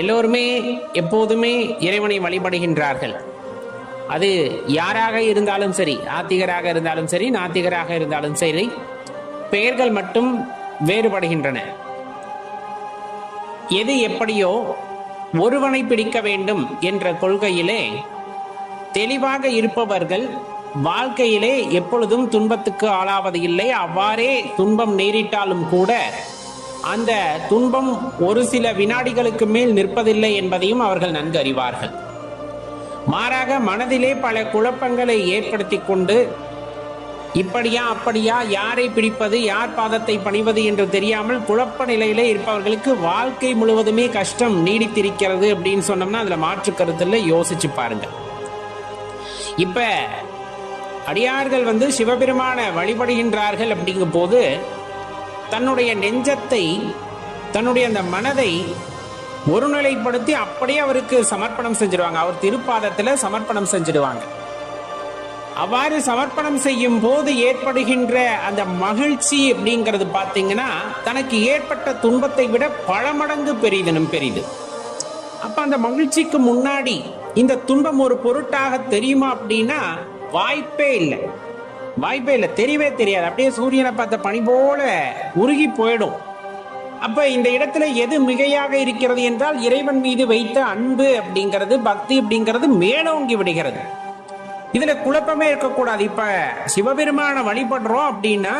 எல்லோருமே எப்போதுமே இறைவனை வழிபடுகின்றார்கள். அது யாராக இருந்தாலும் சரி ஆத்திகராக இருந்தாலும் சரி நாத்திகராக இருந்தாலும் சரி பெயர்கள் மட்டும் வேறுபடுகின்றன. எது எப்படியோ ஒருவனை பிடிக்க வேண்டும் என்ற கொள்கையிலே தெளிவாக இருப்பவர்கள் வாழ்க்கையிலே எப்பொழுதும் துன்பத்துக்கு ஆளாவது இல்லை. அவ்வாறே துன்பம் நேரிட்டாலும் கூட அந்த துன்பம் ஒரு சில வினாடிகளுக்கு மேல் நிற்பதில்லை என்பதையும் அவர்கள் நன்கு அறிவார்கள். மாறாக மனதிலே பல குழப்பங்களை ஏற்படுத்தி கொண்டு இப்படியா அப்படியா யாரை பிடிப்பது யார் பாதத்தை பணிவது என்று தெரியாமல் குழப்ப நிலையிலே இருப்பவர்களுக்கு வாழ்க்கை முழுவதுமே கஷ்டம் நீடித்திருக்கிறது அப்படின்னு சொன்னோம்னா அதில் மாற்று கருத்தில் யோசிச்சு பாருங்க. இப்ப அடியார்கள் வந்து சிவபெருமான வழிபடுகின்றார்கள் அப்படிங்கும் போது தன்னுடைய நெஞ்சத்தை தன்னுடைய அந்த மனதை ஒருநிலைப்படுத்தி அப்படியே அவருக்கு சமர்ப்பணம் செஞ்சிடுவாங்க அவர் திருப்பாதத்தில் சமர்ப்பணம் செஞ்சிடுவாங்க. அவ்வாறு சமர்ப்பணம் செய்யும் போது ஏற்படுகின்ற அந்த மகிழ்ச்சி அப்படிங்கிறது பார்த்தீங்கன்னா தனக்கு ஏற்பட்ட துன்பத்தை விட பல மடங்கு பெரிதனும் பெரிது. அப்ப அந்த மகிழ்ச்சிக்கு முன்னாடி இந்த துன்பம் ஒரு பொருட்டாக தெரியுமா அப்படின்னா வாய்ப்பே இல்லை. வாய்ப்பே இல்லை. தெரியவே தெரியாது. அப்படியே சூரியனை பார்த்த பனி போல உருகி போயிடும். அப்ப இந்த இடத்துல எது மிகையாக இருக்கிறது என்றால் இறைவன் மீது வைத்த அன்பு அப்படிங்கிறது பக்தி அப்படிங்கிறது மேலோங்கி விடுகிறது. இதுல குழப்பமே இருக்கக்கூடாது. இப்ப சிவபெருமான வழிபடுறோம் அப்படின்னா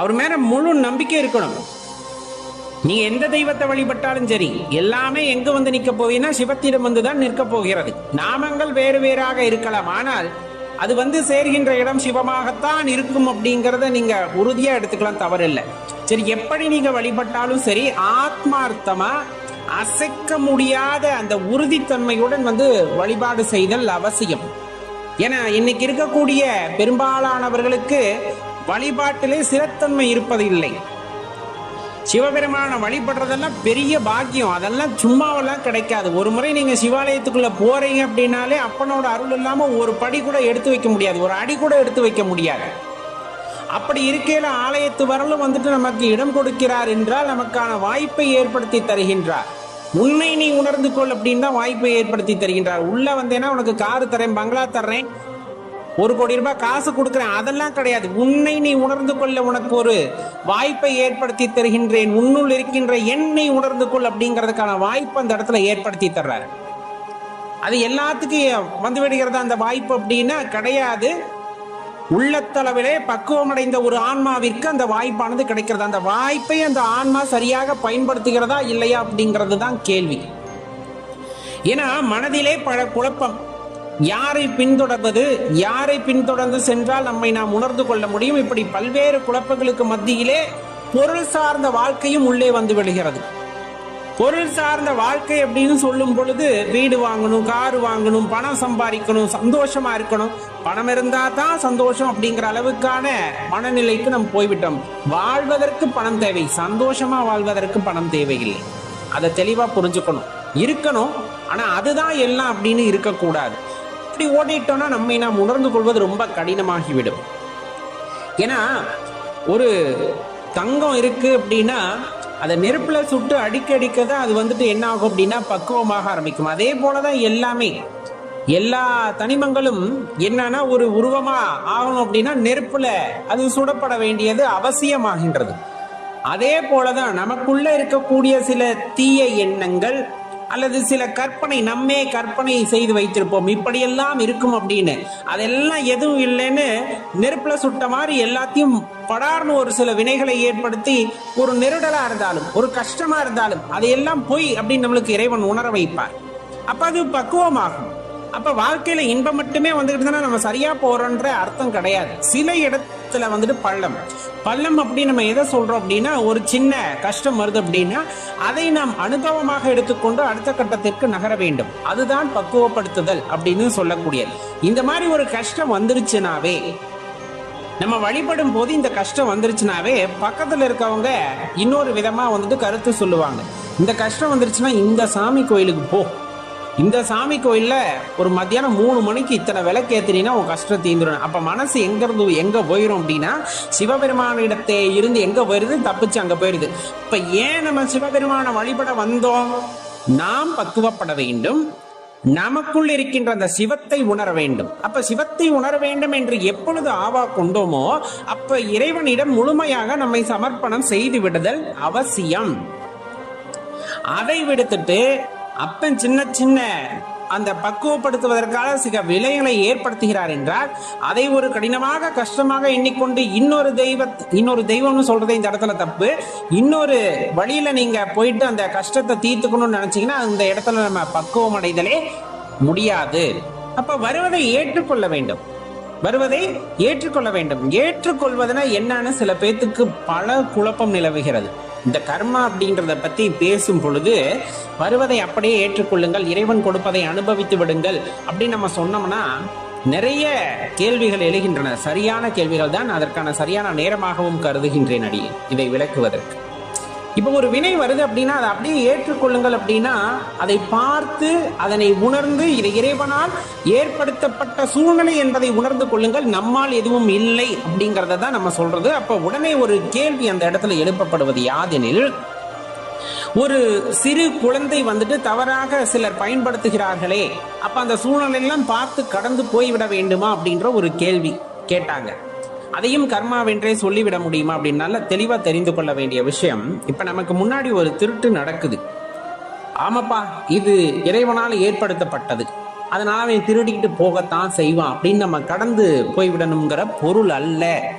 அவர் மேல முழு நம்பிக்கை இருக்கணும். நீங்க எந்த தெய்வத்தை வழிபட்டாலும் சரி எல்லாமே எங்க வந்து நிக்க போவீங்கன்னா சிவத்திடம் வந்து தான் நிற்க போகிறது. நாமங்கள் வேறு வேறாக இருக்கலாம். ஆனால் அது வந்து சேர்கின்ற இடம் சிவமாகத்தான் இருக்கும் அப்படிங்கிறத நீங்க உறுதியா எடுத்துக்கலாம் தவறில்லை. சரி எப்படி நீங்க வழிபட்டாலும் சரி ஆத்மார்த்தமா அசைக்க முடியாத அந்த உறுதித்தன்மையுடன் வந்து வழிபாடு செய்தல் அவசியம். ஏன்னா இன்னைக்கு இருக்கக்கூடிய பெரும்பாலானவர்களுக்கு வழிபாட்டிலே சிறத்தன்மை இருப்பதில்லை. சிவபெருமான வழிபடுறதெல்லாம் பெரிய பாக்கியம். அதெல்லாம் சும்மாவெல்லாம் கிடைக்காது. ஒரு முறை நீங்க சிவாலயத்துக்குள்ள போறீங்க அப்படின்னாலே அப்பனோட அருள் இல்லாம ஒரு படி கூட எடுத்து வைக்க முடியாது. ஒரு அடி கூட எடுத்து வைக்க முடியாது. அப்படி இருக்கையில ஆலயத்து வரலும் வந்துட்டு நமக்கு இடம் கொடுக்கிறார் என்றால் நமக்கான வாய்ப்பை ஏற்படுத்தி தருகின்றார். உன்னை நீ உணர்ந்து கொள் அப்படின்னு தான் வாய்ப்பை ஏற்படுத்தி தருகின்றார். உள்ள வந்தேன்னா உனக்கு காரு தரேன் பங்களா தர்றேன் ஒரு கோடி ரூபாய் காசு கொடுக்குறேன். அதெல்லாம் கிடையாது. உன்னை நீ உணர்ந்து கொள்ள உனக்கு ஒரு வாய்ப்பை ஏற்படுத்தி தருகின்றேன். உன்னுள் இருக்கின்ற என்னை உணர்ந்து கொள் அப்படிங்கிறதுக்கான வாய்ப்பு அந்த இடத்துல ஏற்படுத்தி தர்றாரு. அது எல்லாத்துக்கும் வந்து விடுகிறதா அந்த வாய்ப்பு அப்படின்னா கிடையாது. உள்ளத்தளவிலே பக்குவமடைந்த ஒரு ஆன்மாவிற்கு அந்த வாய்ப்பானது கிடைக்கிறது. அந்த வாய்ப்பை அந்த ஆன்மா சரியாக பயன்படுத்துகிறதா இல்லையா அப்படிங்கிறது தான் கேள்வி. ஏன்னா மனதிலே பல குழப்பம். யாரை பின்தொடர்வது யாரை பின்தொடர்ந்து சென்றால் நம்மை நாம் உணர்ந்து கொள்ள முடியும். இப்படி பல்வேறு குழப்பங்களுக்கு மத்தியிலே பொருள் சார்ந்த வாழ்க்கையும் உள்ளே வந்து விடுகிறது பொருள் சார்ந்த வாழ்க்கை அப்படின்னு சொல்லும் பொழுது வீடு வாங்கணும் கார் வாங்கணும் பணம் சம்பாதிக்கணும் சந்தோஷமா இருக்கணும். பணம் இருந்தா தான் சந்தோஷம் அப்படிங்கிற அளவுக்கான மனநிலைக்கு நம்ம போய்விட்டோம். வாழ்வதற்கு பணம் தேவை. சந்தோஷமா வாழ்வதற்கு பணம் தேவையில்லை. அதை தெளிவா புரிஞ்சுக்கணும். இருக்கணும். ஆனா அதுதான் எல்லாம் அப்படின்னு இருக்கக்கூடாது. அப்படி ஓடிட்டோம்னா நம்மை நாம் உணர்ந்து கொள்வது ரொம்ப கடினமாகிவிடும். ஏன்னா ஒரு தங்கம் இருக்கு அப்படின்னா அதை நெருப்புல சுட்டு அடிக்க அடிக்க தான் அது வந்துட்டு என்ன ஆகும் அப்படின்னா பக்குவமாக ஆரம்பிக்கும். அதே போலதான் எல்லாமே எல்லா தனிமங்களும் என்னன்னா ஒரு உருவமா ஆகணும் அப்படின்னா நெருப்புல அது சுடப்பட வேண்டியது அவசியமாகின்றது. அதே போலதான் நமக்குள்ள இருக்கக்கூடிய சில தீய எண்ணங்கள் அல்லது சில கற்பனை நம்மே கற்பனை செய்து வைத்திருப்போம். இப்படியெல்லாம் இருக்கும் அப்படின்னு. அதெல்லாம் எதுவும் இல்லைன்னு நெருப்புல சுட்ட மாதிரி எல்லாத்தையும் படார்னு ஒரு சில வினைகளை ஏற்படுத்தி ஒரு நெருடலா இருந்தாலும் ஒரு கஷ்டமா இருந்தாலும் அதையெல்லாம் பொய் அப்படின்னு நம்மளுக்கு இறைவன் உணர வைப்பார். அப்ப அது பக்குவமாகும். அப்ப வாழ்க்கையில இன்பம் மட்டுமே வந்துகிட்டு நம்ம சரியா போறோன்ற அர்த்தம் கிடையாது. சில இடத்துல வந்துட்டு பள்ளம். பள்ளம் அப்படி நம்ம எதை சொல்றோம் அப்படின்னா ஒரு சின்ன கஷ்டம் வருது அப்படின்னா அதை நாம் அனுபவமாக எடுத்துக்கொண்டு அடுத்த கட்டத்திற்கு நகர வேண்டும். அதுதான் பக்குவப்படுத்துதல் அப்படின்னு சொல்லக்கூடியது. இந்த மாதிரி ஒரு கஷ்டம் வந்துருச்சுனாவே நம்ம வழிபடும் போது இந்த கஷ்டம் வந்துருச்சுனாவே பக்கத்துல இருக்கவங்க இன்னொரு விதமா வந்துட்டு கருத்து சொல்லுவாங்க. இந்த கஷ்டம் வந்துருச்சுன்னா இந்த சாமி கோயிலுக்கு போ. இந்த சாமி கோயிலில் ஒரு மத்தியானம் மூணு மணிக்கு இத்தனை விளக்கு ஏத்துனீங்கன்னா உன் கஷ்டம் தீந்துடும் அப்போ மனசு எங்கேருந்து எங்கே போயிடும் போயிரும் அப்படின்னா சிவபெருமானிடத்தை இருந்து எங்கே போயிடுது தப்பிச்சு அங்கே போயிருது. இப்போ ஏன் நம்ம சிவபெருமானை வழிபட வந்தோம்? நாம் பக்குவப்பட வேண்டும். நமக்குள் இருக்கின்ற அந்த சிவத்தை உணர வேண்டும். அப்ப சிவத்தை உணர வேண்டும் என்று எப்பொழுது ஆவா கொண்டோமோ அப்ப இறைவனிடம் முழுமையாக நம்மை சமர்ப்பணம் செய்து விடுதல் அவசியம். அதை விடுத்துட்டு அப்பன் சின்ன சின்ன அந்த பக்குவப்படுத்துவதற்காக சில விலைகளை ஏற்படுத்துகிறார் என்றால் அதை ஒரு கடினமாக கஷ்டமாக எண்ணிக்கொண்டு இன்னொரு தெய்வ இன்னொரு தெய்வம்னு சொல்றதே இந்த இடத்துல தப்பு. இன்னொரு வழியில நீங்க போயிட்டு அந்த கஷ்டத்தை தீர்த்துக்கணும்னு நினைச்சீங்கன்னா அந்த இடத்துல நம்ம பக்குவம் அடைதலே முடியாது. அப்ப வருவதை ஏற்றுக்கொள்ள வேண்டும். வருவதை ஏற்றுக்கொள்ள வேண்டும். ஏற்றுக்கொள்வதுனா என்னன்னு சில பேத்துக்கு பல குழப்பம் நிலவுகிறது. இந்த கர்மா அப்படின்றத பத்தி பேசும் பொழுது வருவதை அப்படியே ஏற்றுக்கொள்ளுங்கள் இறைவன் கொடுப்பதை அனுபவித்து விடுங்கள் அப்படின்னு நம்ம சொன்னோம்னா நிறைய கேள்விகள் எழுகின்றன. சரியான கேள்விகள் தான் அதற்கான சரியான நேரமாகவும் கருதுகின்றேன் அடி இதை விளக்குவதற்கு. இப்போ ஒரு வினை வருது அப்படின்னா அதை அப்படியே ஏற்றுக்கொள்ளுங்கள் அப்படின்னா அதை பார்த்து அதனை உணர்ந்து இதை இறைவனால் ஏற்படுத்தப்பட்ட சூழ்நிலை என்பதை உணர்ந்து கொள்ளுங்கள். நம்மால் எதுவும் இல்லை அப்படிங்கிறத தான் நம்ம சொல்றது. அப்போ உடனே ஒரு கேள்வி அந்த இடத்துல எழுப்பப்படுவது யாதெனில் ஒரு சிறு குழந்தை வந்துட்டு தவறாக சிலர் பயன்படுத்துகிறார்களே அப்ப அந்த சூழ்நிலையெல்லாம் பார்த்து கடந்து போய்விட வேண்டுமா அப்படின்ற ஒரு கேள்வி கேட்டாங்க. அதையும் கர்மாவென்றே சொல்லிவிட முடியுமா அப்படின்னு நல்லா தெளிவா தெரிந்து கொள்ள வேண்டிய விஷயம் இப்ப நமக்கு முன்னாடி ஒரு திருட்டு நடக்குது. ஆமாப்பா இது இறைவனால் ஏற்படுத்தப்பட்டது. அதனால அவன் திருடிக்கிட்டு போகத்தான் செய்வான் அப்படின்னு நம்ம கடந்து போய்விடணுங்கிற பொருள் அல்ல.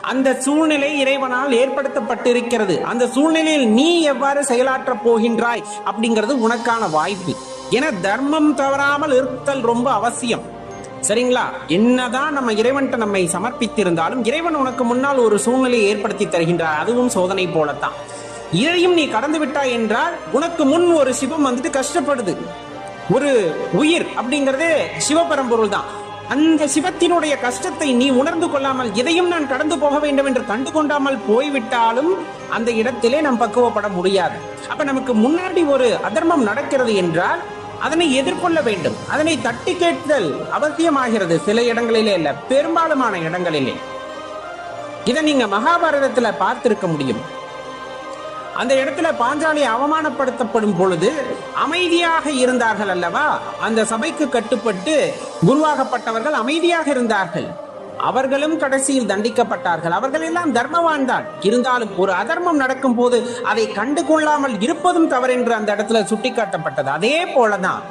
அந்த சூழ்நிலை இறைவனால் ஏற்படுத்தப்பட்டிருக்கிறது. அந்த சூழ்நிலையில் நீ எவ்வாறு செயலாற்றப் போகின்றாய் அப்படிங்கிறது உனக்கான வாய்ப்பு. என தர்மம் தவறாமல் இருத்தல் ரொம்ப அவசியம். சரிங்களா? என்னதான் நம்ம இறைவன்கிட்ட நம்மை சமர்ப்பித்திருந்தாலும் இறைவன் உனக்கு முன்னால் ஒரு சூழ்நிலையை ஏற்படுத்தி தருகின்றார். அதுவும் சோதனை போலத்தான். இதையும் நீ கடந்து விட்டாய் என்றால் உனக்கு முன் ஒரு சிவம் வந்துட்டு கஷ்டப்படுது. ஒரு உயிர் அப்படிங்கிறதே சிவபரம்பொருள் தான் அந்த சிவத்தினுடைய கஷ்டத்தை நீ உணர்ந்து கொள்ளாமல் இதையும் நான் கடந்து போக வேண்டும் என்று கண்டு கொண்டாமல் போய்விட்டாலும் அந்த இடத்திலே நாம் பக்குவப்பட முடியாது. அப்ப நமக்கு முன்னாடி ஒரு அதர்மம் நடக்கிறது என்றால் அதனை எதிர்கொள்ள வேண்டும். அதனை தட்டி கேட்தல் அவசியமாகிறது சில இடங்களிலே இல்ல பெரும்பாலுமான இடங்களிலே. இதை நீங்க மகாபாரதத்துல பார்த்திருக்க முடியும். அந்த இடத்துல பாஞ்சாலி அவமானப்படுத்தப்படும் பொழுது அமைதியாக இருந்தார்கள் அல்லவா? அந்த சபைக்கு கட்டுப்பட்டு குருவாகப்பட்டவர்கள் அமைதியாக இருந்தார்கள். அவர்களும் கடைசியில் தண்டிக்கப்பட்டார்கள். அவர்கள் எல்லாம் தர்மவான் தான். இருந்தாலும் ஒரு அதர்மம் நடக்கும் போது அதை கண்டு கொள்ளாமல் இருப்பதும் தவறென்று அந்த இடத்துல சுட்டிக்காட்டப்பட்டது. அதே போலதான்.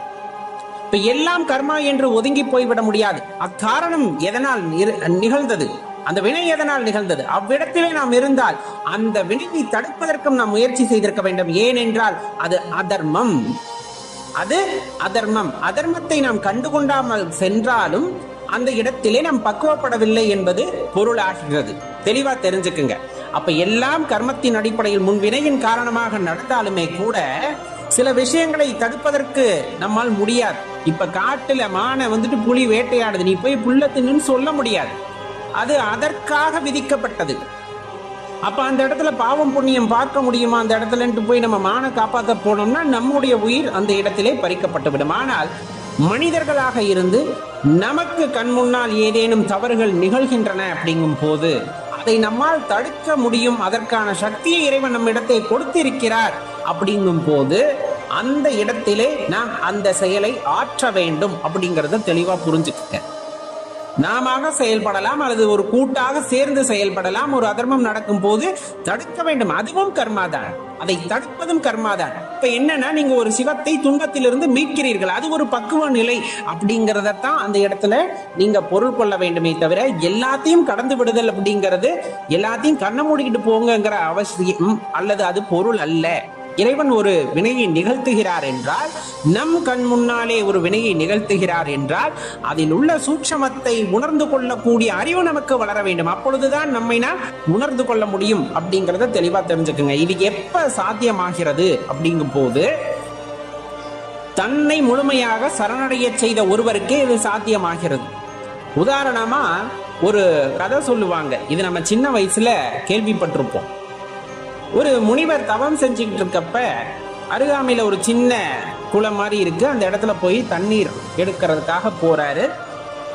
இப்ப எல்லாம் கர்மா என்று ஒதுங்கி போய்விட முடியாது. அக்காரணம் எதனால் நிகழ்ந்தது? அந்த வினை எதனால் நிகழ்ந்தது? அவ்விடத்திலே நாம் இருந்தால் அந்த வினையை தடுப்பதற்கும் நாம் முயற்சி செய்திருக்க வேண்டும். ஏனென்றால் அது அதர்மம். அது அதர்மம். அதர்மத்தை நாம் கண்டுகொண்டாமல் சென்றாலும் அந்த இடத்திலே நாம் பக்குவப்படவில்லை என்பது பொருளாகிறது. தெளிவா தெரிஞ்சுக்குங்க. அப்ப எல்லாம் கர்மத்தின் அடிப்படையில் முன் வினையின் காரணமாக நடந்தாலுமே கூட சில விஷயங்களை தடுப்பதற்கு நம்மால் முடியாது. இப்ப காட்டுல மானை வந்துட்டு புலி வேட்டையாடுது. நீ போய் புல்ல தின்னுன்னு சொல்ல முடியாது. அது அதற்காக விதிக்கப்பட்டது. அப்ப அந்த இடத்துல பாவம் புண்ணியம் பார்க்க முடியுமா? அந்த இடத்துலன்ட்டு போய் நம்ம மானை காப்பாற்ற போனோம்னா நம்முடைய உயிர் அந்த இடத்திலே பறிக்கப்பட்டு விடும் ஆனால் மனிதர்களாக இருந்து நமக்கு கண் முன்னால் ஏதேனும் தவறுகள் நிகழ்கின்றன அப்படிங்கும் போது அதை நம்மால் தடுக்க முடியும் அதற்கான சக்தியை இறைவன் நம்மிடத்தை கொடுத்திருக்கிறார் அப்படிங்கும் போது அந்த இடத்திலே நான் அந்த செயலை ஆற்ற வேண்டும் அப்படிங்கிறத தெளிவாக புரிஞ்சுக்கிட்டேன். நாம செயல்படலாம் அல்லது ஒரு கூட்டாக சேர்ந்து செயல்படலாம். ஒரு அதர்மம் நடக்கும் போது தடுக்க வேண்டும். அதுவும் கர்மாதான் அதை தடுப்பதும் கர்மாதான் இப்ப என்னன்னா நீங்க ஒரு சிவத்தை துன்பத்திலிருந்து மீட்கிறீர்கள். அது ஒரு பக்குவ நிலை அப்படிங்கறதத்தான் அந்த இடத்துல நீங்க பொருள் கொள்ள வேண்டுமே தவிர எல்லாத்தையும் கடந்து விடுதல் அப்படிங்கிறது எல்லாத்தையும் கண்ண மூடிக்கிட்டு போங்கங்கிற அவசியம் அல்லது அது பொருள் அல்ல. இறைவன் ஒரு வினையை நிகழ்த்துகிறார் என்றால் நம் கண் முன்னாலே ஒரு வினையை நிகழ்த்துகிறார் என்றால் அதில் உள்ள சூட்சமத்தை உணர்ந்து கொள்ளக்கூடிய அறிவு நமக்கு வளர வேண்டும். அப்பொழுதுதான் நம்மை நாம் உணர்ந்து கொள்ள முடியும் அப்படிங்கிறத தெளிவா தெரிஞ்சுக்குங்க. இது எப்ப சாத்தியமாகிறது அப்படிங்கும் போது தன்னை முழுமையாக சரணடைய செய்த ஒருவருக்கே இது சாத்தியமாகிறது. உதாரணமா ஒரு கதை சொல்லுவாங்க. இது நம்ம சின்ன வயசுல கேள்விப்பட்டிருப்போம். ஒரு முனிவர் தவம் செஞ்சுக்கிட்டு இருக்கப்ப அருகாமையில் ஒரு சின்ன குளம் மாதிரி இருக்கு. அந்த இடத்துல போய் தண்ணீர் எடுக்கிறதுக்காக போறாரு.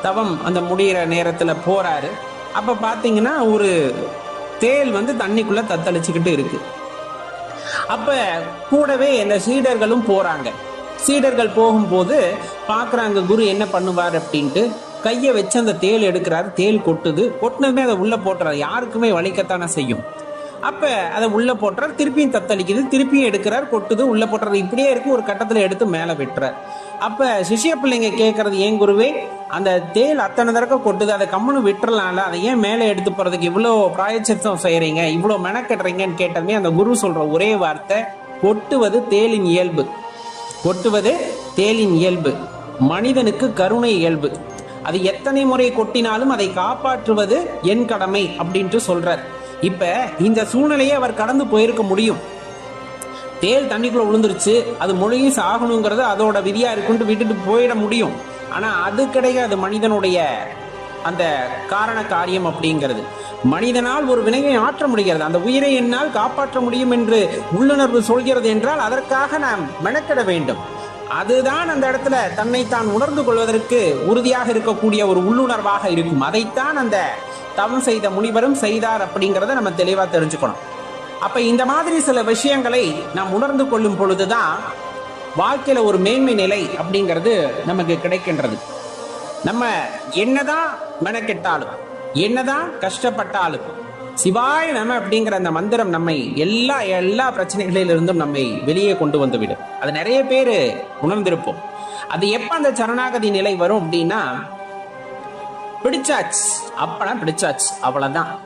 தவம் அந்த முடியிற நேரத்தில் போறாரு. அப்போ பார்த்தீங்கன்னா ஒரு தேல் வந்து தண்ணிக்குள்ள தத்தளிச்சுக்கிட்டு இருக்கு. அப்ப கூடவே இந்த சீடர்களும் போறாங்க. சீடர்கள் போகும்போது பார்க்குறாங்க குரு என்ன பண்ணுவார் அப்படின்ட்டு. கையை வச்சு அந்த தேள் எடுக்கிறாரு. தேள் கொட்டுது. கொட்டினதுமே அதை உள்ளே போட்டுறாரு. யாருக்குமே வலிக்கத்தானே செய்யும். அப்ப அதை உள்ள போட்டுறார் திருப்பியும் தத்தளிக்குது திருப்பியும் எடுக்கிறார் கொட்டுது உள்ள போட்டுறது இப்படியே இருக்கு ஒரு கட்டத்துல எடுத்து மேல விட்டுறார். அப்ப சிஷ்ய பிள்ளைங்க கேட்கறது ஏன் குருவே அந்த தேள் அத்தனை தடவை கொட்டுது அதை கம்முன்னு விட்டுறலாம்ல அதை ஏன் மேலே எடுத்து போறதுக்கு இவ்வளோ பிராயச்சித்தம் செய்யறீங்க இவ்வளோ மெனக்கட்டுறீங்கன்னு கேட்டதுமே அந்த குரு சொல்ற ஒரே வார்த்தை கொட்டுவது தேலின் இயல்பு. கொட்டுவது தேலின் இயல்பு. மனிதனுக்கு கருணை இயல்பு. அது எத்தனை முறை கொட்டினாலும் அதை காப்பாற்றுவது என் கடமை அப்படின்ட்டு சொல்றார். இப்ப இந்த சூழ்நிலையை அவர் கடந்து போயிருக்க முடியும். தேல் தண்ணிக்குள்ள விழுந்துருச்சு அது மொழியும் சாகணுங்கிறது அதோட விதியா இருக்குன்ட்டு விட்டுட்டு போயிட முடியும். ஆனா அது கிடையாது மனிதனுடைய அந்த காரண காரியம் அப்படிங்கிறது. மனிதனால் ஒரு வினையை ஆற்ற முடிகிறது. அந்த உயிரை என்னால் காப்பாற்ற முடியும் என்று உள்ளுணர்வு சொல்கிறது என்றால் அதற்காக நாம் மெனக்கிட வேண்டும். அதுதான் அந்த இடத்துல தன்னை தான் உணர்ந்து கொள்வதற்கு உறுதியாக இருக்கக்கூடிய ஒரு உள்ளுணர்வாக இருக்கும். அதைத்தான் அந்த தவம் செய்த முனிவரும் செய்தார் அப்படிங்கிறத நம்ம தெளிவாக தெரிஞ்சுக்கணும். அப்போ இந்த மாதிரி சில விஷயங்களை நாம் உணர்ந்து கொள்ளும் பொழுதுதான் வாழ்க்கையில் ஒரு மேன்மை நிலை அப்படிங்கிறது நமக்கு கிடைக்கின்றது. நம்ம என்னதான் மெனக்கெட்டாலும் என்னதான் கஷ்டப்பட்டாலும் சிவாய நம அப்படிங்கிற அந்த மந்திரம் நம்மை எல்லா எல்லா பிரச்சனைகளிலிருந்தும் நம்மை வெளியே கொண்டு வந்து விடும் அது நிறைய பேர் உணர்ந்திருப்போம். அது எப்போ அந்த சரணாகதி நிலை வரும் அப்படின்னா பிடிச்சாச்சு. அப்பனா பிடிச்சாச்சு. அவ்வளவுதான்.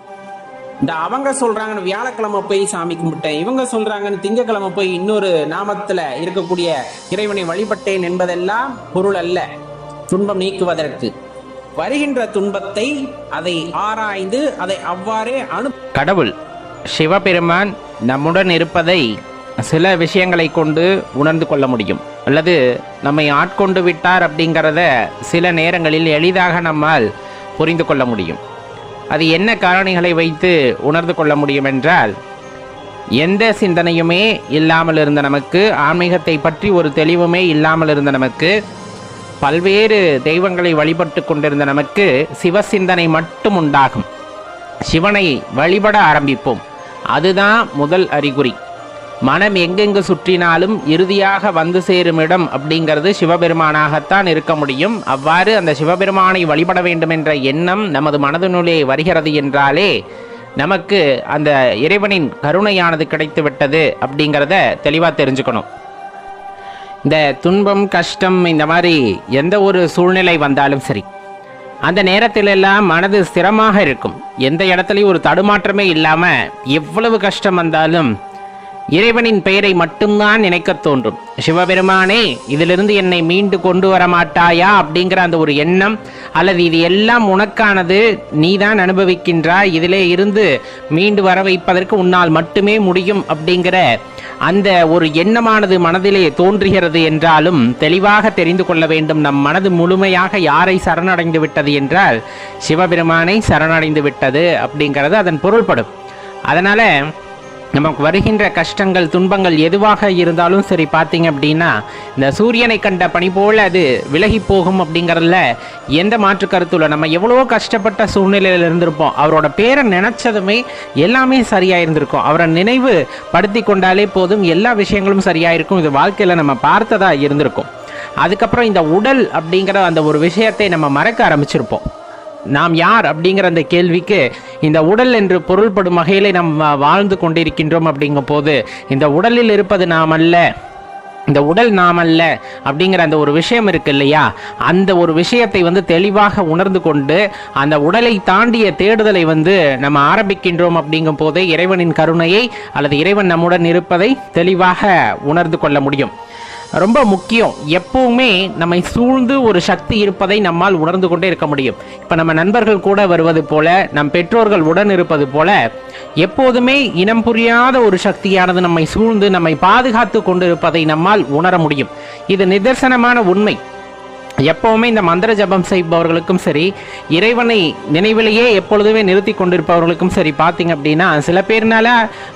இந்த அவங்க சொல்றாங்கன்னு வியாழக்கிழமை போய் சாமி கும்பிட்டேன். இவங்க சொல்றாங்கன்னு திங்கக்கிழமை போய் இன்னொரு நாமத்துல இருக்கக்கூடிய இறைவனை வழிபட்டேன் என்பதெல்லாம் பொருள் அல்ல. துன்பம் நீக்குவதற்கு. வருகின்ற துன்பத்தை அதை ஆராய்ந்து அதை அவ்வாறே அனு கடவுள் சிவபெருமான் நம்முடன் இருப்பதை சில விஷயங்களை கொண்டு உணர்ந்து கொள்ள முடியும். அல்லது நம்மை ஆட்கொண்டு விட்டார் அப்படிங்கிறத சில நேரங்களில் எளிதாக நம்மால் புரிந்து கொள்ள முடியும். அது என்ன காரணிகளை வைத்து உணர்ந்து கொள்ள முடியும் என்றால் எந்த சிந்தனையுமே இல்லாமல் இருந்த நமக்கு ஆன்மீகத்தை பற்றி ஒரு தெளிவுமே இல்லாமல் இருந்த நமக்கு பல்வேறு தெய்வங்களை வழிபட்டு கொண்டிருந்த நமக்கு சிவசிந்தனை மட்டும் உண்டாகும். சிவனை வழிபட ஆரம்பிப்போம். அதுதான் முதல் அறிகுறி. மனம் எங்கெங்கு சுற்றினாலும் இறுதியாக வந்து சேரும் இடம் அப்படிங்கிறது சிவபெருமானாகத்தான் இருக்க முடியும். அவ்வாறு அந்த சிவபெருமானை வழிபட வேண்டும் என்ற எண்ணம் நமது மனதினுள்ளே வருகிறது என்றாலே நமக்கு அந்த இறைவனின் கருணையானது கிடைத்து விட்டது அப்படிங்கிறத தெளிவாக தெரிஞ்சுக்கணும். இந்த துன்பம் கஷ்டம் இந்த மாதிரி எந்த ஒரு சூழ்நிலை வந்தாலும் சரி அந்த நேரத்திலெல்லாம் மனது ஸ்திரமாக இருக்கும். எந்த இடத்துலையும் ஒரு தடுமாற்றமே இல்லாமல் எவ்வளவு கஷ்டம் வந்தாலும் இறைவனின் பெயரை மட்டும்தான் நினைக்கத் தோன்றும். சிவபெருமானே இதிலிருந்து என்னை மீண்டு கொண்டு வர மாட்டாயா அப்படிங்கிற அந்த ஒரு எண்ணம் அல்லது இது எல்லாம் உனக்கானது நீதான் அனுபவிக்கின்றாய் இதிலே இருந்து மீண்டு வர வைப்பதற்கு உன்னால் மட்டுமே முடியும் அப்படிங்கிற அந்த ஒரு எண்ணமானது மனதிலே தோன்றுகிறது என்றாலும் தெளிவாக தெரிந்து கொள்ள வேண்டும் நம் மனது முழுமையாக யாரை சரணடைந்து விட்டது என்றால் சிவபெருமானை சரணடைந்து விட்டது அப்படிங்கிறது அதன் பொருள்படும். அதனால் நமக்கு வருகின்ற கஷ்டங்கள் துன்பங்கள் எதுவாக இருந்தாலும் சரி பார்த்தீங்க அப்படின்னா இந்த சூரியனை கண்ட பணி போல் அது விலகி போகும் அப்படிங்கிறதுல எந்த மாற்று கருத்துல நம்ம எவ்வளோ கஷ்டப்பட்ட சூழ்நிலையில் இருந்திருப்போம். அவரோட பேரை நினச்சதுமே எல்லாமே சரியாக இருந்திருக்கும். அவரை நினைவு படுத்தி கொண்டாலே போதும். எல்லா விஷயங்களும் சரியாக இருக்கும். இது வாழ்க்கையில் நம்ம பார்த்ததாக இருந்திருக்கும். அதுக்கப்புறம் இந்த உடல் அப்படிங்கிற அந்த ஒரு விஷயத்தை நம்ம மறக்க ஆரம்பிச்சிருப்போம். நாம் யார் அப்படிங்கிற அந்த கேள்விக்கு இந்த உடல் என்று பொருள்படும் வகையிலே நாம் வா- வாழ்ந்து கொண்டிருக்கின்றோம் அப்படிங்கும் போது இந்த உடலில் இருப்பது நாம் அல்ல இந்த உடல் நாம் அல்ல அப்படிங்கிற அந்த ஒரு விஷயம் இருக்கு இல்லையா? அந்த ஒரு விஷயத்தை வந்து தெளிவாக உணர்ந்து கொண்டு அந்த உடலை தாண்டிய தேடுதலை வந்து நம்ம ஆரம்பிக்கின்றோம் அப்படிங்கும் போதே இறைவனின் கருணையை அல்லது இறைவன் நம்முடன் இருப்பதை தெளிவாக உணர்ந்து கொள்ள முடியும். ரொம்ப முக்கியம். எப்பவுமே நம்மை சூழ்ந்து ஒரு சக்தி இருப்பதை நம்மால் உணர்ந்து கொண்டே இருக்க முடியும். இப்போ நம்ம நண்பர்கள் கூட வருவது போல நம் பெற்றோர்கள் உடன் இருப்பது போல எப்போதுமே இனம் புரியாத ஒரு சக்தியானது நம்மை சூழ்ந்து நம்மை பாதுகாத்து கொண்டிருப்பதை நம்மால் உணர முடியும். இது நிதர்சனமான உண்மை. எப்பவுமே இந்த மந்திர ஜபம் செய்பவர்களுக்கும் சரி இறைவனை நினைவிலேயே எப்பொழுதுமே நிறுத்தி கொண்டிருப்பவர்களுக்கும் சரி பார்த்தீங்க அப்படின்னா சில பேர்னால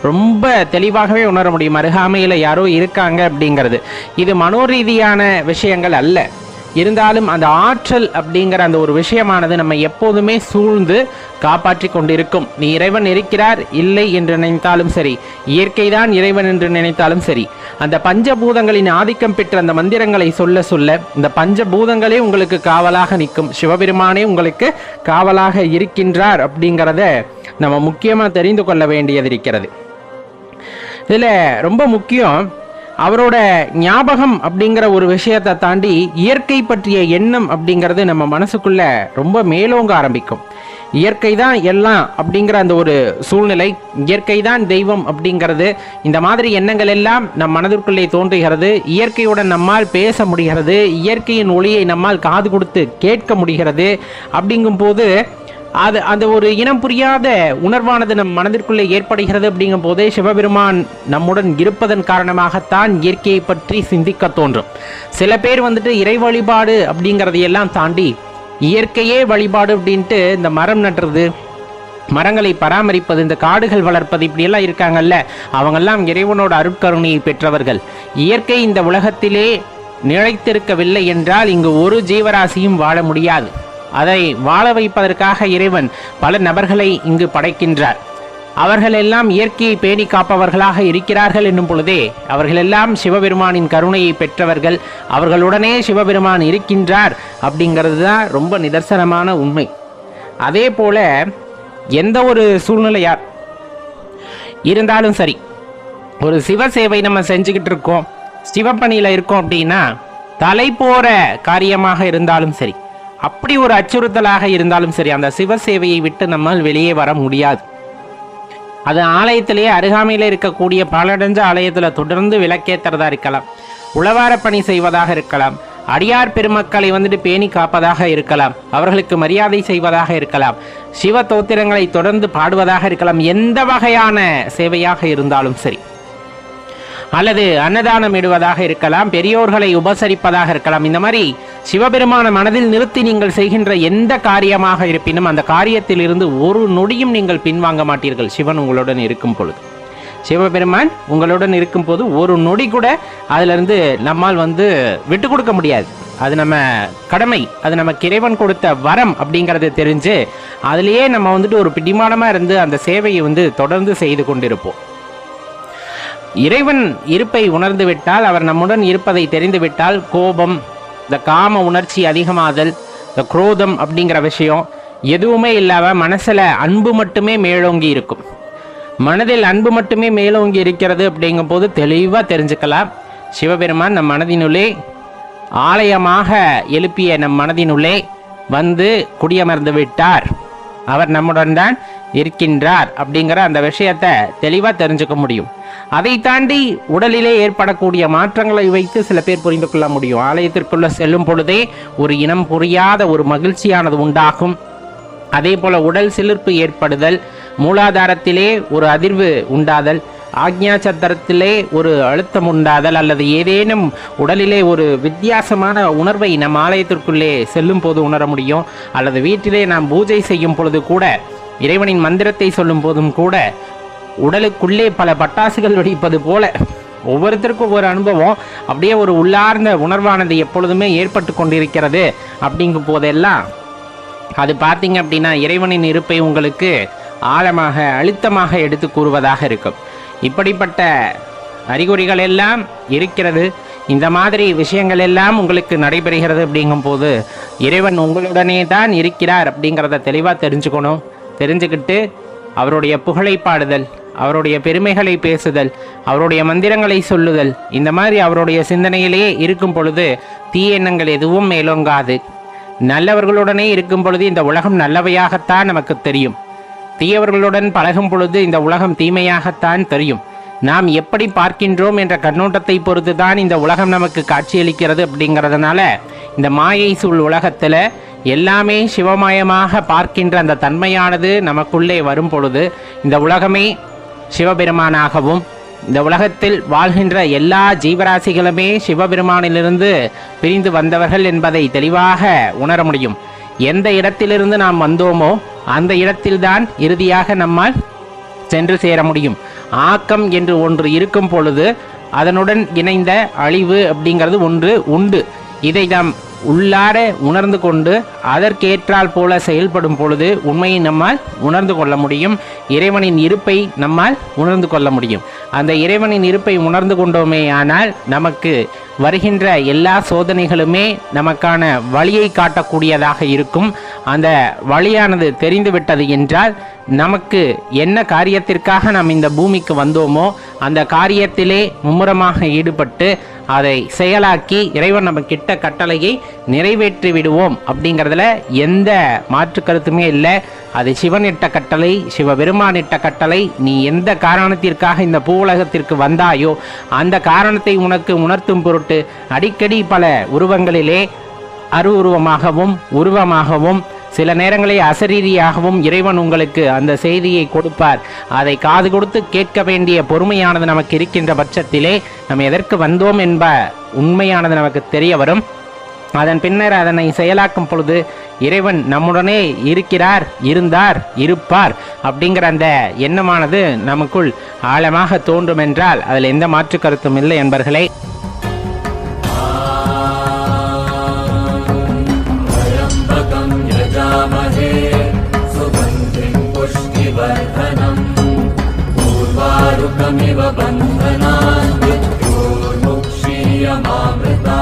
ரொம்ப தெளிவாகவே உணர முடியும். அருகாமையில் யாரோ இருக்காங்க அப்படிங்கிறது. இது மனோரீதியான விஷயங்கள் அல்ல. இருந்தாலும் அந்த ஆற்றல் அப்படிங்கிற அந்த ஒரு விஷயமானது நம்ம எப்போதுமே சூழ்ந்து காப்பாற்றி கொண்டிருக்கும். நீ இறைவன் இருக்கிறார் இல்லை என்று நினைத்தாலும் சரி. இயற்கை தான் இறைவன் என்று நினைத்தாலும் சரி. அந்த பஞ்சபூதங்களின் ஆதிக்கம் பெற்ற அந்த மந்திரங்களை சொல்ல சொல்ல இந்த பஞ்சபூதங்களே உங்களுக்கு காவலாக நிற்கும். சிவபெருமானே உங்களுக்கு காவலாக இருக்கின்றார் அப்படிங்கிறத நம்ம முக்கியமாக தெரிந்து கொள்ள வேண்டியது இருக்கிறது. இதில் ரொம்ப முக்கியம் அவரோட ஞாபகம் அப்படிங்கிற ஒரு விஷயத்தை தாண்டி இயற்கை பற்றிய எண்ணம் அப்படிங்கிறது நம்ம மனசுக்குள்ள ரொம்ப மேலோங்க ஆரம்பிக்கும். இயற்கை தான் எல்லாம் அப்படிங்கிற அந்த ஒரு சூழ்நிலை இயற்கை தான் தெய்வம் அப்படிங்கிறது இந்த மாதிரி எண்ணங்கள் எல்லாம் நம் மனதிற்குள்ளே தோன்றுகிறது இயற்கையுடன் நம்மால் பேச முடிகிறது இயற்கையின் ஒளியை நம்மால் காது கொடுத்து கேட்க முடிகிறது அப்படிங்கும்போது அது அந்த ஒரு இனம் புரியாத உணர்வானது நம் மனதிற்குள்ளே ஏற்படுகிறது அப்படிங்கும் போதே சிவபெருமான் நம்முடன் இருப்பதன் காரணமாகத்தான் இயற்கையை பற்றி சிந்திக்க தோன்றும். சில பேர் வந்துட்டு இறை வழிபாடு அப்படிங்கிறதையெல்லாம் தாண்டி இயற்கையே வழிபாடு அப்படின்ட்டு இந்த மரம் நட்டுறது மரங்களை பராமரிப்பது இந்த காடுகள் வளர்ப்பது இப்படியெல்லாம் இருக்காங்கல்ல அவங்கெல்லாம் இறைவனோட அருட்கருணையை பெற்றவர்கள். இயற்கை இந்த உலகத்திலே நிலைத்திருக்கவில்லை என்றால் இங்கு ஒரு ஜீவராசியும் வாழ முடியாது. அதை வாழ வைப்பதற்காக இறைவன் பல நபர்களை இங்கு படைக்கின்றார். அவர்கள் எல்லாம் இயற்கையை பேணி காப்பவர்களாக இருக்கிறார்கள் என்னும் பொழுதே அவர்களெல்லாம் சிவபெருமானின் கருணையை பெற்றவர்கள் அவர்களுடனே சிவபெருமான் இருக்கின்றார் அப்படிங்கிறது தான் ரொம்ப நிதர்சனமான உண்மை. அதே போல எந்த ஒரு சூழ்நிலையார் இருந்தாலும் சரி ஒரு சிவ சேவை நம்ம செஞ்சுக்கிட்டு இருக்கோம் சிவப்பணியில் இருக்கோம் அப்படின்னா தலை போற காரியமாக இருந்தாலும் சரி அப்படி ஒரு அச்சுறுத்தலாக இருந்தாலும் சரி அந்த சிவ சேவையை விட்டு நம்மால் வெளியே வர முடியாது. அது ஆலயத்திலேயே அருகாமையில் இருக்கக்கூடிய பாலடைஞ்ச ஆலயத்தில் தொடர்ந்து விளக்கேற்றுறதா இருக்கலாம் உளவார பணி செய்வதாக இருக்கலாம் அடியார் பெருமக்களை வந்துட்டு பேணி காப்பதாக இருக்கலாம் அவர்களுக்கு மரியாதை செய்வதாக இருக்கலாம் சிவ தோத்திரங்களை தொடர்ந்து பாடுவதாக இருக்கலாம் எந்த வகையான சேவையாக இருந்தாலும் சரி. அல்லது அன்னதானம் இடுவதாக இருக்கலாம் பெரியோர்களை உபசரிப்பதாக இருக்கலாம். இந்த மாதிரி சிவபெருமான மனதில் நிறுத்தி நீங்கள் செய்கின்ற எந்த காரியமாக இருப்பினும் அந்த காரியத்தில் இருந்து ஒரு நொடியும் நீங்கள் பின்வாங்க மாட்டீர்கள். சிவன் உங்களுடன் இருக்கும் பொழுது. சிவபெருமான் உங்களுடன் இருக்கும்போது ஒரு நொடி கூட அதிலிருந்து நம்மால் வந்து விட்டு கொடுக்க முடியாது. அது நம்ம கடமை அது நம்ம இறைவன் கொடுத்த வரம் அப்படிங்கிறத தெரிஞ்சு அதுலேயே நம்ம வந்துட்டு ஒரு பிடிமானமாக இருந்து அந்த சேவையை வந்து தொடர்ந்து செய்து கொண்டிருப்போம். இறைவன் இருப்பை உணர்ந்துவிட்டால் அவர் நம்முடன் இருப்பதை தெரிந்துவிட்டால் கோபம் இந்த காம உணர்ச்சி அதிகமாதல் இந்த குரோதம் அப்படிங்கிற விஷயம் எதுவுமே இல்லாமல் மனசில் அன்பு மட்டுமே மேலோங்கி இருக்கும். மனதில் அன்பு மட்டுமே மேலோங்கி இருக்கிறது அப்படிங்கும் போது தெளிவாக தெரிஞ்சுக்கலாம். சிவபெருமான் நம் மனதினுள்ளே ஆலயமாக எழுப்பிய நம் மனதினுள்ளே வந்து குடியமர்ந்து விட்டார். அவர் நம்முடன் தான் இருக்கின்றார் அப்படிங்கிற அந்த விஷயத்தை தெளிவாக தெரிஞ்சுக்க முடியும். அதை தாண்டி உடலிலே ஏற்படக்கூடிய மாற்றங்களை வைத்து சில பேர் புரிந்து கொள்ள முடியும். ஆலயத்திற்குள்ள செல்லும் பொழுதே ஒரு இனம் புரியாத ஒரு மகிழ்ச்சியானது உண்டாகும். அதே போல உடல் சிலிர்ப்பு ஏற்படுதல் மூலாதாரத்திலே ஒரு அதிர்வு உண்டாதல் ஆக்ஞா சத்திரத்திலே ஒரு அழுத்தம் உண்டாதல் அல்லது ஏதேனும் உடலிலே ஒரு வித்தியாசமான உணர்வை நம் ஆலயத்திற்குள்ளே செல்லும் போது உணர முடியும். அல்லது வீட்டிலே நாம் பூஜை செய்யும் பொழுது கூட இறைவனின் மந்திரத்தை சொல்லும் போதும் கூட உடலுக்குள்ளே பல பட்டாசுகள் வெடிப்பது போல ஒவ்வொருத்தருக்கும் ஒவ்வொரு அனுபவம். அப்படியே ஒரு உள்ளார்ந்த உணர்வானது எப்பொழுதுமே ஏற்பட்டு கொண்டிருக்கிறது அப்படிங்கும் போதெல்லாம். அது பார்த்தீங்க அப்படின்னா இறைவனின் இருப்பை உங்களுக்கு ஆழமாக அழுத்தமாக எடுத்து கூறுவதாக இருக்கும். இப்படிப்பட்ட அறிகுறிகள் எல்லாம் இருக்கிறது. இந்த மாதிரி விஷயங்கள் எல்லாம் உங்களுக்கு நடைபெறுகிறது அப்படிங்கும்போது இறைவன் உங்களுடனே தான் இருக்கிறார் அப்படிங்கிறத தெளிவாக தெரிஞ்சுக்கணும். தெரிஞ்சுக்கிட்டு அவருடைய புகழை பாடுதல் அவருடைய பெருமைகளை பேசுதல் அவருடைய மந்திரங்களை சொல்லுதல் இந்த மாதிரி அவருடைய சிந்தனையிலேயே இருக்கும் பொழுது தீய எண்ணங்கள் எதுவும் மேலோங்காது. நல்லவர்களுடனே இருக்கும் பொழுது இந்த உலகம் நல்லவையாகத்தான் நமக்கு தெரியும். தீயவர்களுடன் பழகும் பொழுது இந்த உலகம் தீமையாகத்தான் தெரியும். நாம் எப்படி பார்க்கின்றோம் என்ற கண்ணோட்டத்தை பொறுத்து தான் இந்த உலகம் நமக்கு காட்சியளிக்கிறது அப்படிங்கிறதுனால இந்த மாயை சூழ் உலகத்தில் எல்லாமே சிவமயமாக பார்க்கின்ற அந்த தன்மையானது நமக்குள்ளே வரும் பொழுது இந்த உலகமே சிவபெருமானாகவும் இந்த உலகத்தில் வாழ்கின்ற எல்லா ஜீவராசிகளுமே சிவபெருமானிலிருந்து பிரிந்து வந்தவர்கள் என்பதை தெளிவாக உணர முடியும். எந்த இடத்திலிருந்து நாம் வந்தோமோ அந்த இடத்தில்தான் இறுதியாக நம்மால் சென்று சேர முடியும். ஆக்கம் என்று ஒன்று இருக்கும் பொழுது அதனுடன் இணைந்த அழிவு அப்படிங்கிறது ஒன்று உண்டு. இதை நாம் உள்ளார உணர்ந்து கொண்டு அதற்கேற்றால் போல செயல்படும் பொழுது உண்மையை நம்மால் உணர்ந்து கொள்ள முடியும். இறைவனின் இருப்பை நம்மால் உணர்ந்து கொள்ள முடியும். அந்த இறைவனின் இருப்பை உணர்ந்து கொண்டோமே ஆனால் நமக்கு வருகின்ற எல்லா சோதனைகளுமே நமக்கான வழியை காட்டக்கூடியதாக இருக்கும். அந்த வழியானது தெரிந்துவிட்டது என்றால் நமக்கு என்ன காரியத்திற்காக நாம் இந்த பூமிக்கு வந்தோமோ அந்த காரியத்திலே மும்முரமாக ஈடுபட்டு அதை செயலாக்கி இறைவன் நம்ம கிட்ட கட்டளையை நிறைவேற்றி விடுவோம் அப்படிங்கிறதுல எந்த மாற்று கருத்துமே இல்லை. அது சிவன் இட்ட கட்டளை சிவபெருமானிட்ட கட்டளை. நீ எந்த காரணத்திற்காக இந்த பூவுலகத்திற்கு வந்தாயோ அந்த காரணத்தை உனக்கு உணர்த்தும் பொருட்டு அடிக்கடி பல உருவங்களிலே அருவுருவமாகவும் உருவமாகவும் சில நேரங்களில் அசரீரியாகவும் இறைவன் உங்களுக்கு அந்த செய்தியை கொடுப்பார். அதை காது கொடுத்து கேட்க வேண்டிய பொறுமையானது நமக்கு இருக்கின்ற பட்சத்திலே நம்ம எதற்கு வந்தோம் என்ப உண்மையானது நமக்கு தெரிய வரும். அதன் பின்னர் அதனை செயலாக்கும் பொழுது இறைவன் நம்முடனே இருக்கிறார் இருந்தார் இருப்பார் அப்படிங்கிற அந்த எண்ணமானது நமக்குள் ஆழமாக தோன்றும் என்றால் அதில் எந்த மாற்று கருத்தும் இல்லை என்பர்களே. बर्धनम् पूर्वारुकमिव बन्धनान् मृत्योर्मुक्षीयमामृता